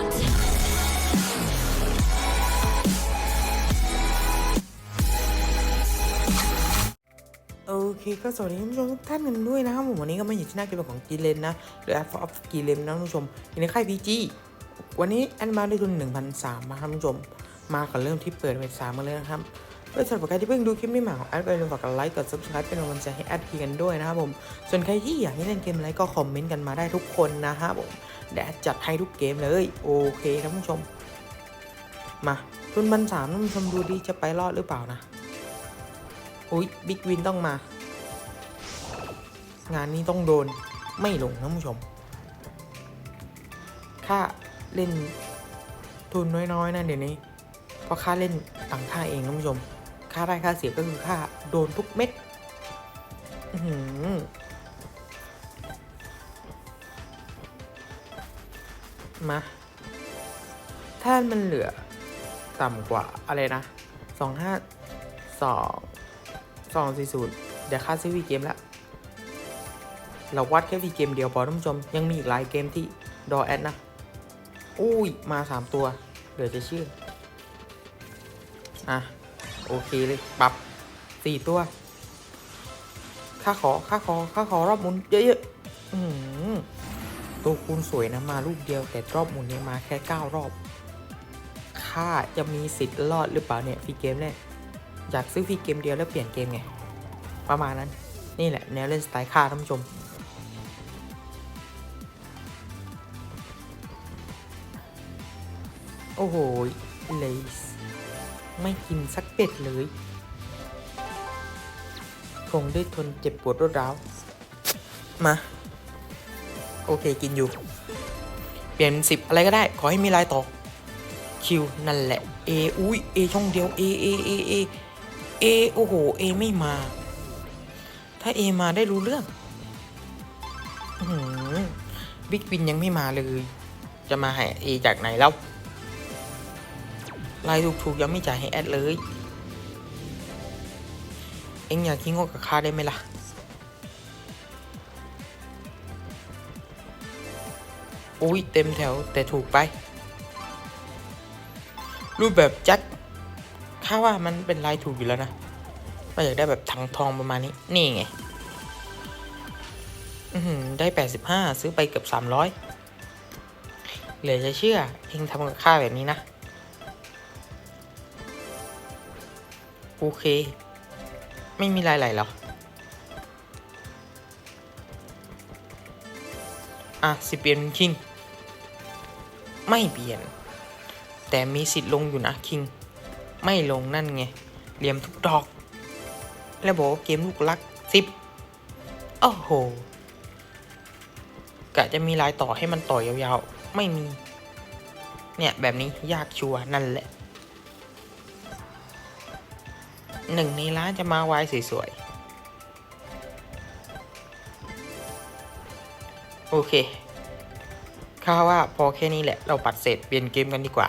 โอเคก็สวัสดีท่านผู้ชมทุกท่านกันด้วยนะครับผมวันนี้ก็มาอยู่ที่หน้าเกมของกีเลนนะหรือ a p of กีเลนนะท่านผู้ชมอยู่ในค่าย PG วันนี้แอนมาได้ทุน1,003มาครับท่านผู้ชม มาก่อนเริ่มที่เปิดเว็บสามมาเลยนะครับเพื่อสำหรับใครที่เพิ่งดูคลิปนี้ใหม่ของแอดก็อย่าลืมฝากกดไลค์กด subscribe เป็นกำลังใจให้แอดพีกันด้วยนะครับผมส่วนใครที่อยากให้เล่นเกมอะไรก็คอมเมนต์กันมาได้ทุกคนนะครับผม เดี๋ยวแอดจัดให้ทุกเกมเลย โอเคครับผู้ชม มาทุนพันสามท่านผู้ชมดูดีจะไปรอดหรือเปล่านะอุ้ยบิ๊กวินต้องมา งานนี้ต้องโดนไม่ลงนะผู้ชม ค่าเล่นทุนน้อยๆนะเดี๋ยวนี้ เพราะค่าเล่นต่างค่าเองนะผู้ชม ค่าได้ค่าเสียก็คือค่าโดนทุกเม็ด อื้ มา ถ้ามันเหลือต่ำกว่าอะไรนะสองห้าสองสองสี่ศูนย์เดี๋ยวค่าซื้อวีเกมและเราวัดแค่วีเกมเดียวพอท่านผู้ชม ยังมีอีกหลายเกมที่ดอแอดนะ อุ้ย มาสามตัว เหลือจะเชื่อ อะ โอเคเลย ปรับสี่ตัว ค่าขอ ค่าขอ ค่าขอรอบหมุนเยอะๆอือหือ ตัวคูณสวยนะมาลูกเดียว แต่รอบหมุนเนี่ยมาแค่เก้ารอบ ค่าจะมีสิทธิ์รอดหรือเปล่าเนี่ยฟรีเกมแรกอยากซื้อฟรีเกมเดียวแล้วเปลี่ยนเกมไง ประมาณนั้น นี่แหละแนวเล่นสไตล์ค่าท่านผู้ชม โอ้โหเลยไม่กินสักเป็ดเลยคงได้ทนเจ็บปวดรวดร้าว มา โอเคกินอยู่ เปลี่ยนสิบอะไรก็ได้ ขอให้มีลายต่อคิวนั่นแหละ A อุ้ย A ช่องเดียว A A A A A โอ้โห A ไม่มา ถ้า A มาได้รู้เรื่องบิ๊กวินยังไม่มาเลย จะมาให้ A จากไหนแล้วลายถูกๆยังไม่จ่ายให้แอดเลย เอ็งอยากทิ้งงกกับค่าได้ไหมล่ะ อุ้ยเต็มแถวแต่ถูกไป รูปแบบจัดค่าว่ามันเป็นลายถูกอยู่แล้วนะเราอยากได้แบบถังทองประมาณนี้ นี่ไง ได้ 85 ซื้อไปเกือบ 300 เหลือจะเชื่อ เองทำกับค่าแบบนี้นะ โอเค ไม่มีลายไหลหรอ อะสิเปลี่ยนคิง ไม่เปลี่ยน แต่มีสิทธิ์ลงอยู่นะคิง ไม่ลงนั่นไงเหลี่ยมทุกดอก แล้วบอกว่าเกมลูกรักสิบโอ้โหกะจะมีลายต่อให้มันต่อยาวๆ ไม่มี เนี่ยแบบนี้ยากชัวร์นั่นแหละหนึ่งในร้านจะมาวายสวยๆ โอเค ข้าว่าพอแค่นี้แหละเราปัดเสร็จเปลี่ยนเกมกันดีกว่า